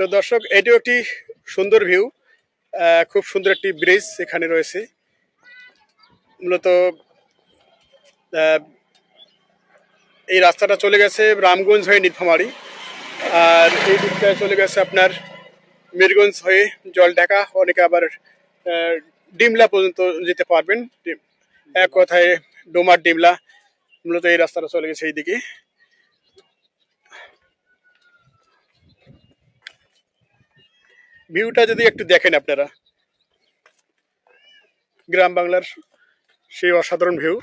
তো দর্শক, এটিও একটি সুন্দর ভিউ খুব সুন্দর একটি ব্রিজ এখানে রয়েছে। মূলত এই রাস্তাটা চলে গেছে রামগঞ্জ হয়ে নীলফামারি, আর এই দিকটা চলে গেছে আপনার মিরগঞ্জ হয়ে জলঢাকা। অনেকে আবার ডিমলা পর্যন্ত যেতে পারবেন। এক কথায় ডোমার ডিমলা, মূলত এই রাস্তাটা চলে গেছে এইদিকে। ভিউটা যদি একটু দেখেন আপনারা। গ্রাম বাংলার সেই অসাধারণ ভিউ।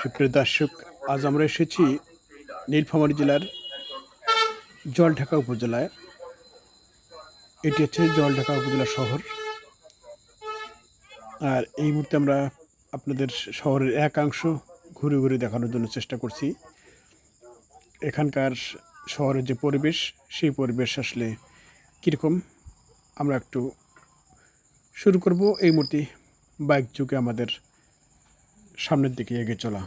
সুপ্রিয় দর্শক, আজ আমরা এসেছি নীলফামারী জেলার জলঢাকা উপজেলায়। এটি হচ্ছে জলঢাকা উপজেলা শহর। আর এই মুহূর্তে আমরা আপনাদের শহরের একাংশ ঘুরে ঘুরে দেখানোর জন্য চেষ্টা করছি। এখানকার শহরের যে পরিবেশ, সেই পরিবেশ আসলে কীরকম? আমরা একটু শুরু করব। এই মুহূর্তে বাইক যুগে আমাদের সামনের দিকে এগিয়ে চলা।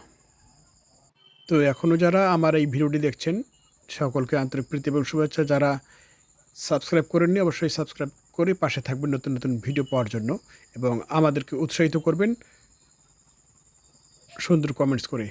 তো এখনও যারা আমার এই ভিডিওটি দেখছেন, সকলকে আন্তরিক প্রীতি এবং শুভেচ্ছা। যারা সাবস্ক্রাইব করেননি, অবশ্যই সাবস্ক্রাইব করে পাশে থাকবেন নতুন নতুন ভিডিও পাওয়ার জন্য এবং আমাদেরকে উৎসাহিত করবেন। সুন্দর কমেন্টস করে।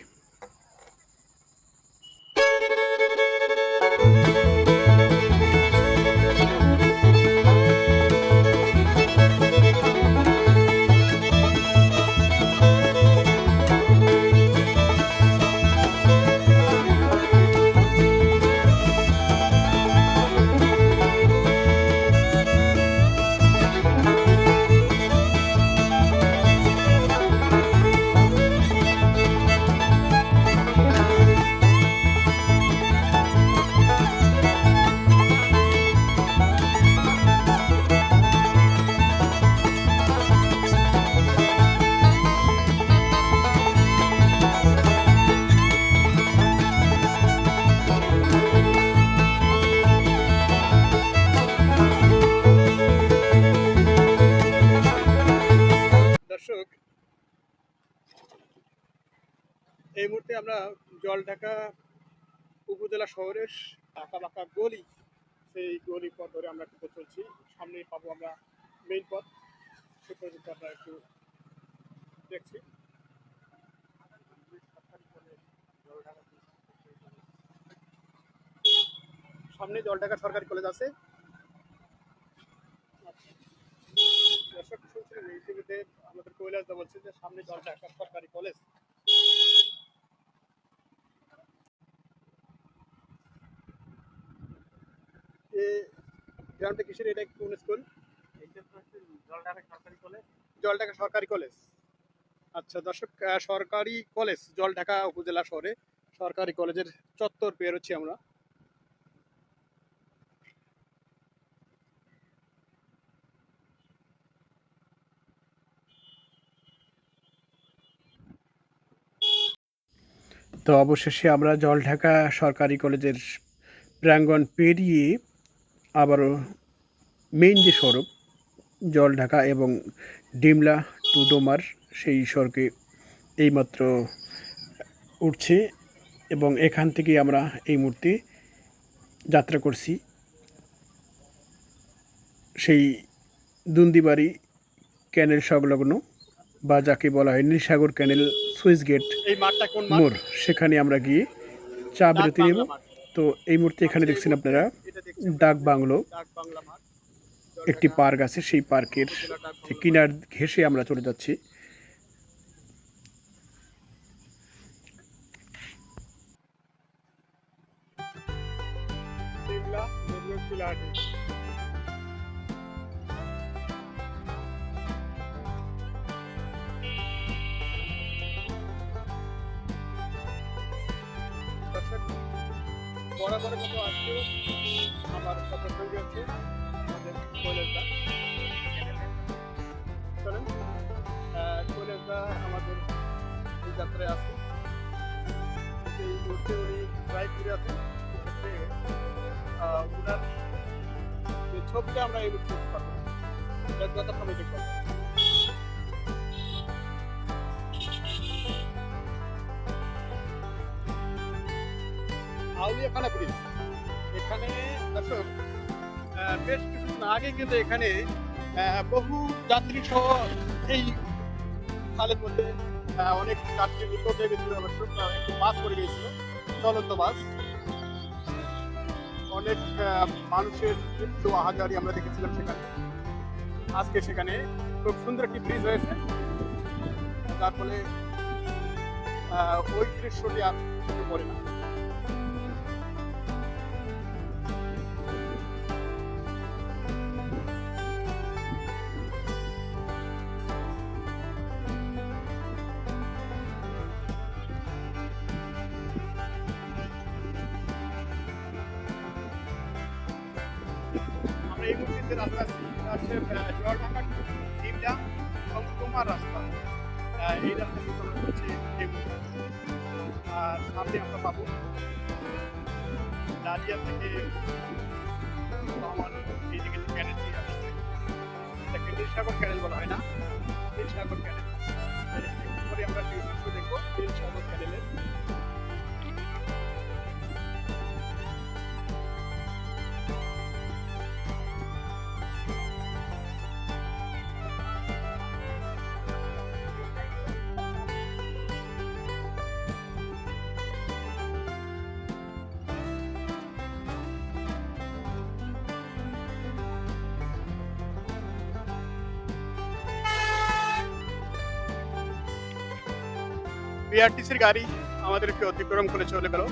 আমরা জলঢাকা উপজেলা শহরের আঁকা বাঁকা গলি, সেই গলি পথ ধরে আমরা একটু চলছি। সামনেই পাবো আমরা মেইন পথ। সে পর্যন্ত আমরা একটু দেখছি। সামনে জলঢাকা সরকারি কলেজ আছে। আমাদের কৈলাস দা বলছে যে সামনে জলঢাকা সরকারি কলেজ। এই গ্রামটা কিসের এটা কোন স্কুল? কলেজ। জলঢাকা সরকারি কলেজ। আচ্ছা দর্শক সরকারি কলেজ জলঢাকা উপজেলা শহরে সরকারি কলেজের চত্বর পেয়ে হচ্ছি আমরা। তো অবশেষে আমরা জলঢাকা সরকারি কলেজের প্রাঙ্গণ পেরিয়ে আবারও মেইন যে সড়ক জলঢাকা এবং ডিমলা টু ডোমার সেই সড়কে এইমাত্র উঠছে এবং এখান থেকে আমরা এই মুহূর্তে যাত্রা করছি। সেই দুন্দিবাড়ি ক্যানেল সংলগ্ন বা যাকে বলা হয় নীলসাগর ক্যানেল সুইচ গেট এই মাঠটা কোন মাঠ? মোড়। সেখানে আমরা গিয়ে চা বিরতি নেব। তো এই মুহূর্তে এখানে দেখছেন আপনারা ডাক বাংলো। একটি পার্ক আছে সেই পার্কের কিনার ঘেসে আমরা চলে যাচ্ছি। বরাবরের মতো আছে আমাদের কৈলাসদা চলেন। আমাদের যাত্রায় আছে। এই মুহূর্তে উনি ড্রাইভ করে আছেন। সেক্ষেত্রে ছবিটা আমরা এই মুহূর্তে পারব যত সময় দেখতে পারব আউলিয়াখানা ব্রিজ এখানে দর্শক বেশ কিছুদিন আগে কিন্তু এখানে বহু যাত্রী সহ এই খালের মধ্যে অনেক যাত্রী নিখোঁজ হয়ে গেছিল অবশ্য বাস পড়ে গিয়েছিল চলন্ত বাস। অনেক মানুষের মৃত্যু আহাজারি আমরা দেখেছিলাম সেখানে। আজকে সেখানে খুব সুন্দর একটি ব্রিজ হয়েছে যার ফলে ওই দৃশ্যটি আর চোখে পড়ে না। এই মুহূর্তে রাস্তা আছি জলঢাকা টু ডিমলা এবং কুমার রাস্তা এই রাস্তা কিন্তু আমরা হচ্ছে। আর সামনে আমরা পাবো ডালিয়া থেকে আমার এইদিকে যে ক্যানেলটি আসছে এটাকে নীলসাগর ক্যানেল বলা হয় না? নীলসাগর ক্যানেল পরে আমরা দৃশ্য দেখব, নীলসাগর ক্যানেলের বিআরটিসির গাড়ি আমাদেরকে অতিক্রম করে চলে গেল।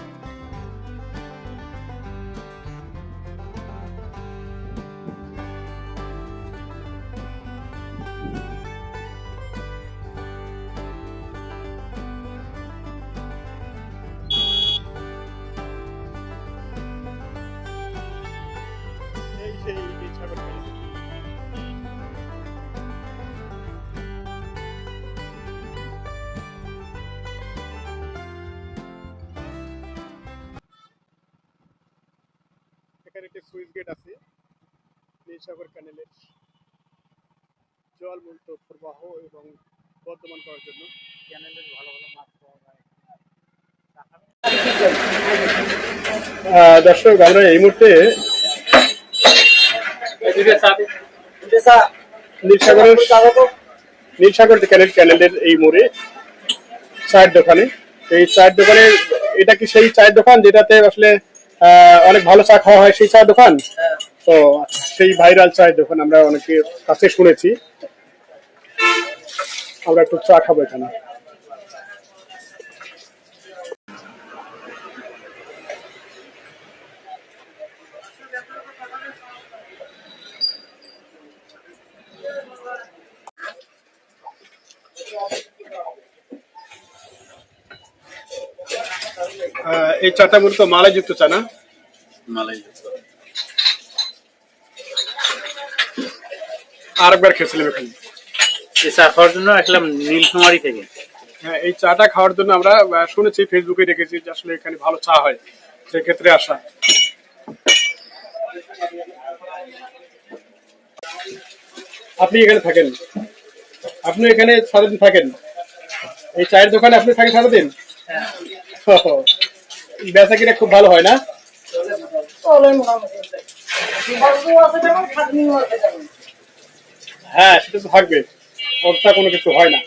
নীলসাগর ক্যানেলের জল মুক্ত প্রবাহ এবং বর্তমান করার জন্য। ক্যানেলের ভালো ভালো মাছ পাওয়া যায়। দর্শক আমরা এই মুহূর্তে নীলসাগর ক্যানেল ক্যানেলের এই মোড়ে চায়ের দোকানে। এই চায়ের দোকানে এটা কি সেই চায়ের দোকান যেটাতে আসলে অনেক ভালো চা খাওয়া হয় সেই চা দোকান? তো আচ্ছা, সেই ভাইরাল চায়ের দোকান আমরা অনেকের কাছে শুনেছি। আমরা একটু চা খাব এখানে। এই চাটা মূলত মালাই যুক্ত চা না? মালাই আর একবার খেয়েছিলাম এখানে। এই চা খাওয়ার জন্য আসলাম নীলকুমারী থেকে। হ্যাঁ এই চাটা খাওয়ার জন্য আমরা শুনেছি ফেসবুকে দেখেছি যে আসলে এখানে ভালো চা হয় সেক্ষেত্রে আসা। আপনি এখানে থাকেন। আপনি এখানে সারাদিন থাকেন? এই চায়ের দোকানে আপনি থাকেন সারাদিন? ওহো, বেচা কিনা খুব ভালো হয় না? হ্যাঁ সেটা তো থাকবে। অর্থা কোনো কিছু হয় না।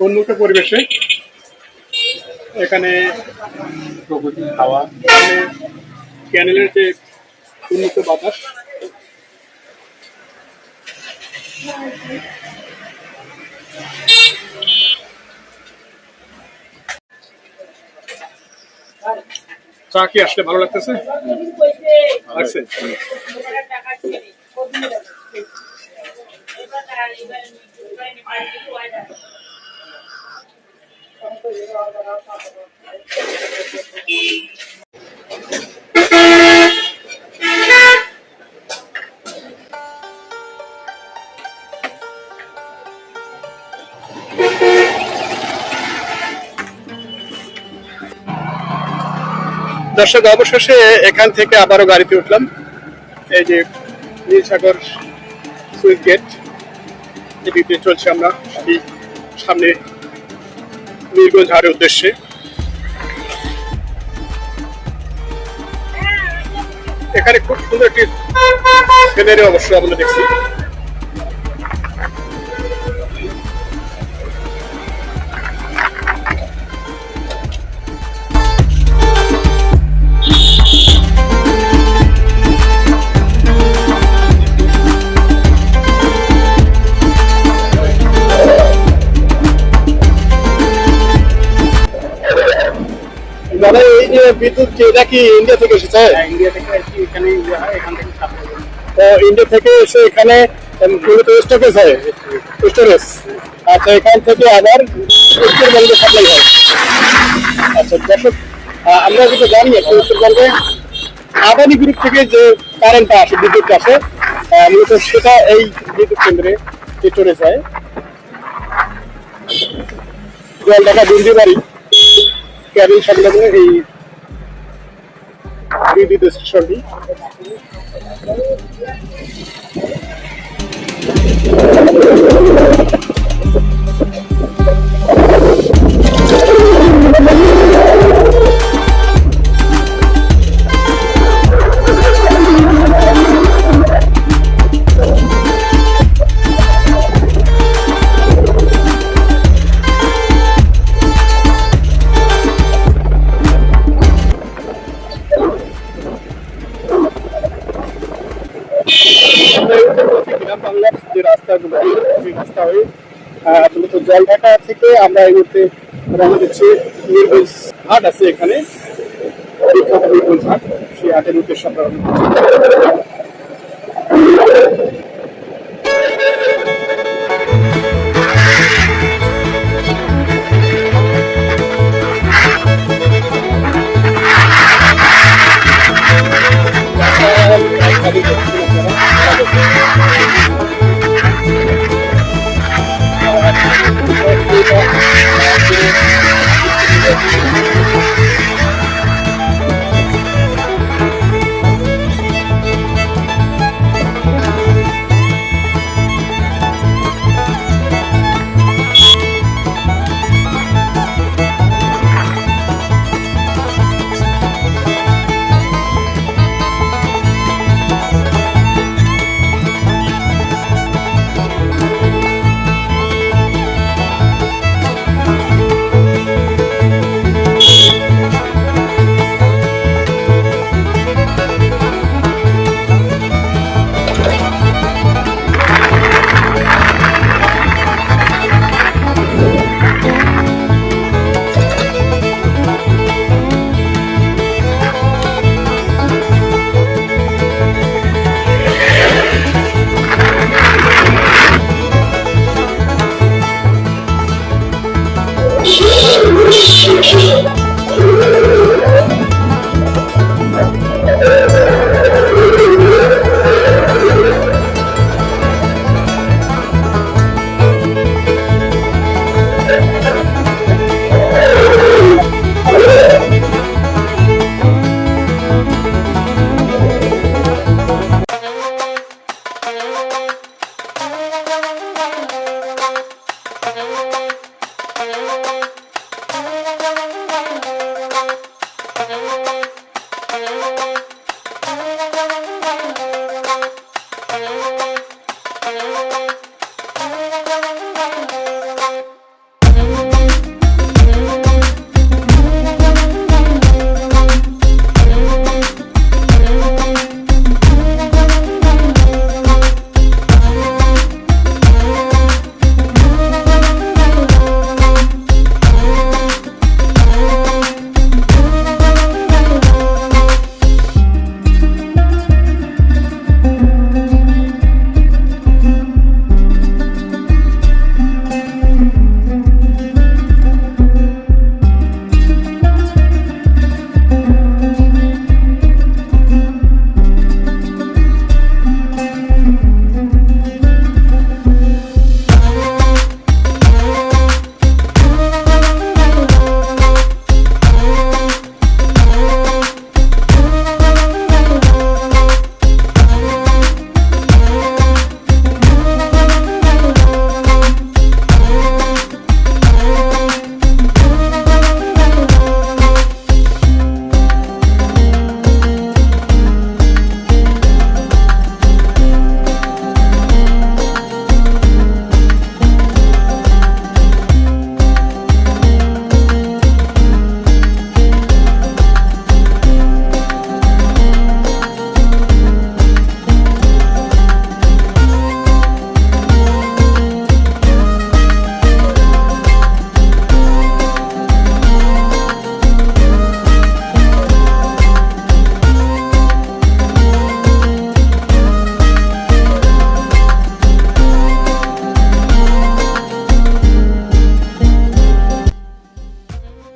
উন্মুক্ত পরিবেশে? এখানে প্রকৃতি খাওয়া ক্যানেলের যে উন্মুক্ত বাতাস চা কি আসলে ভালো লাগতেছে? লাগছে। দর্শক, অবশেষে এখান থেকে আবারও গাড়িতে উঠলাম। এই যে নীলসাগর সুইচ গেট এদিকে চলছে আমরা। সামনে মিরগঞ্জ হাটের উদ্দেশ্যে। এখানে খুব সুন্দর একটি সিনারি অবশ্যই আমরা দেখছি। বিদ্যুৎ যে এটা কি ইন্ডিয়া থেকে এসেছে? ইন্ডিয়া থেকে এখানে হয় তো ইন্ডিয়া থেকে এসে এখানে স্টকেজ হয় স্টোরেজ আচ্ছা এখান থেকে আবার উত্তরবঙ্গে সাপ্লাই হয়। আচ্ছা দর্শক আমরা যেটা জানি একটু উত্তরবঙ্গে আদানি গ্রুপ থেকে যে কারেন্টটা আসে বিদ্যুৎ আসে মূলত সেটা এই বিদ্যুৎ কেন্দ্রে স্টোরেজ হয়। জল ঢাকা দুর্দি বাড়ি ক্যাবিন সংলগ্ন এই বিদ্যুৎ স্টেশনটি গ্রাম রাস্তাগুলো রাস্তা থেকে আমরা এই মুহূর্তে রওনা হাট আছে এখানে বিখ্যাত সেই হাটের উদ্দেশ্যে আমরা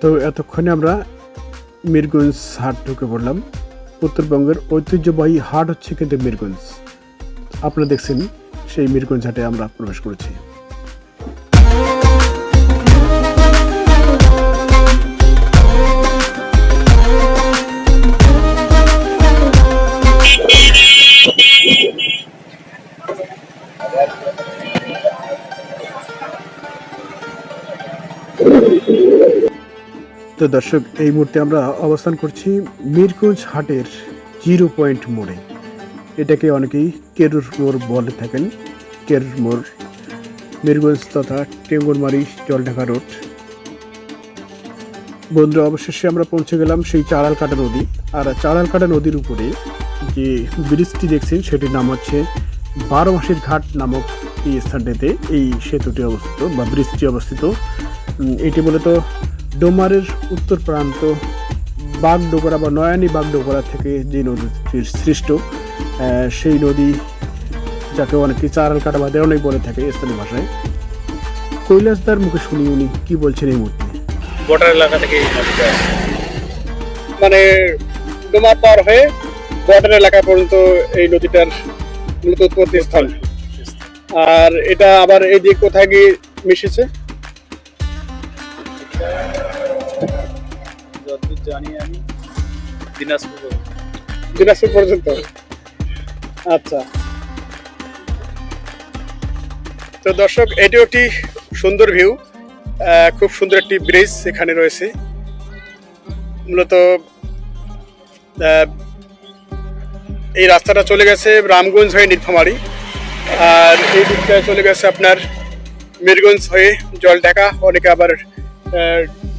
তো এতক্ষণে আমরা মিরগঞ্জ হাট ঢুকে পড়লাম। উত্তরবঙ্গের ঐতিহ্যবাহী হাট হচ্ছে কিন্তু মিরগঞ্জ। আপনারা দেখছেন সেই মিরগঞ্জ হাটে আমরা প্রবেশ করেছি। তো দর্শক, এই মুহূর্তে আমরা অবস্থান করছি মিরগঞ্জ হাটের জিরো পয়েন্ট মোড়ে। এটাকে অনেকেই কেরুর মোড় বলে থাকেন। কেরুর মোড় মিরগঞ্জ তথা টেঙ্গুরমারি জলঢাকা রোড। বন্ধুরা, অবশেষে আমরা পৌঁছে গেলাম সেই চাড়ালকাটা নদী। আর চাড়ালকাটা নদীর উপরে যে ব্রিজটি দেখছেন, সেটির নাম হচ্ছে বারো মাসের ঘাট নামক এই স্থানটিতে এই সেতুটি অবস্থিত বা ব্রিজটি অবস্থিত। এটি মূলত ডোমারের উত্তর প্রান্ত বাগডোগরা বা নয়ানী বাগডোগরা থেকে যে নদীটির সৃষ্ট সেই নদী যাকে অনেকে চারাল কাটা বা অনেক বলে থাকে স্থানীয় ভাষায়। কৈলাসদার মুখে শুনি উনি কি বলছেন এই মুহূর্তে? বর্ডার এলাকা থেকে। মানে ডোমা পার হয়ে বর্ডার এলাকা পর্যন্ত এই নদীটার মূলত উৎপত্তি স্থল আর এটা আবার এই দিক কোথায় গিয়ে মিশেছে? জানি আমি দিনাজপুর দিনাজপুর পর্যন্ত? আচ্ছা। তো দর্শক এটিও একটি সুন্দর ভিউ খুব সুন্দর একটি ব্রিজ এখানে রয়েছে। মূলত এই রাস্তাটা চলে গেছে রামগঞ্জ হয়ে নীলফামারি, আর এই দিকটা চলে গেছে আপনার মিরগঞ্জ হয়ে জলঢাকা, অনেকে আবার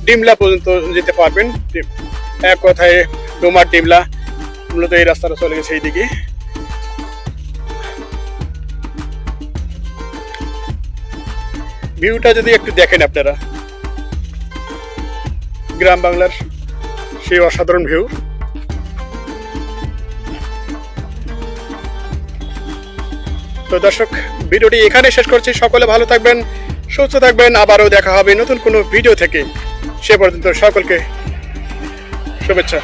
ডিমলা পর্যন্ত যেতে পারবেন। এক কথায় ডোমার ডিমলা মূলত এই রাস্তাটা চলে গেছে এইদিকে। ভিউটা যদি একটু দেখেন আপনারা। গ্রাম বাংলার সেই অসাধারণ ভিউ। তো দর্শক, ভিডিওটি এখানে শেষ করছি। সকলে ভালো থাকবেন, সুস্থ থাকবেন। আবারও দেখা হবে নতুন কোনো ভিডিও থেকে। সে পর্যন্ত সকলকে শুভেচ্ছা।